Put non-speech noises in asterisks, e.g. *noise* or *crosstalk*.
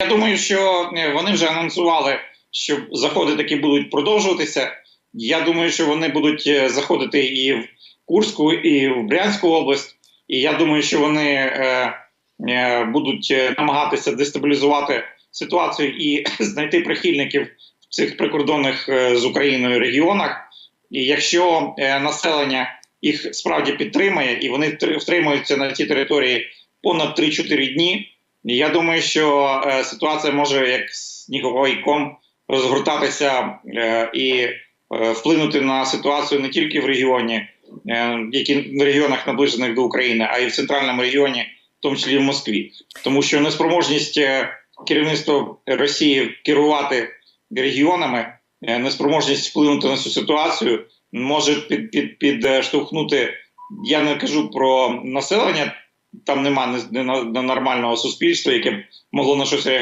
Я думаю, що е, вони вже анонсували, що заходи таки будуть продовжуватися. Я думаю, що вони будуть е, заходити і в Курську, і в Брянську область. І я думаю, що вони е, е, будуть е, намагатися дестабілізувати ситуацію і *clears throat* знайти прихильників в цих прикордонних е, з Україною регіонах. І якщо е, населення їх справді підтримає, і вони втримуються на цій території понад 3-4 дні, я думаю, що е, ситуація може як сніговий ком розгортатися е, і е, вплинути на ситуацію не тільки в регіоні, е, які в регіонах наближених до України, а й в центральному регіоні, в тому числі в Москві, тому що неспроможність е, керівництва Росії керувати регіонами, е, неспроможність вплинути на цю ситуацію може під, під, підштовхнути. Я не кажу про населення, там нема не- не- нормального суспільства, яке б могло на щось реагувати.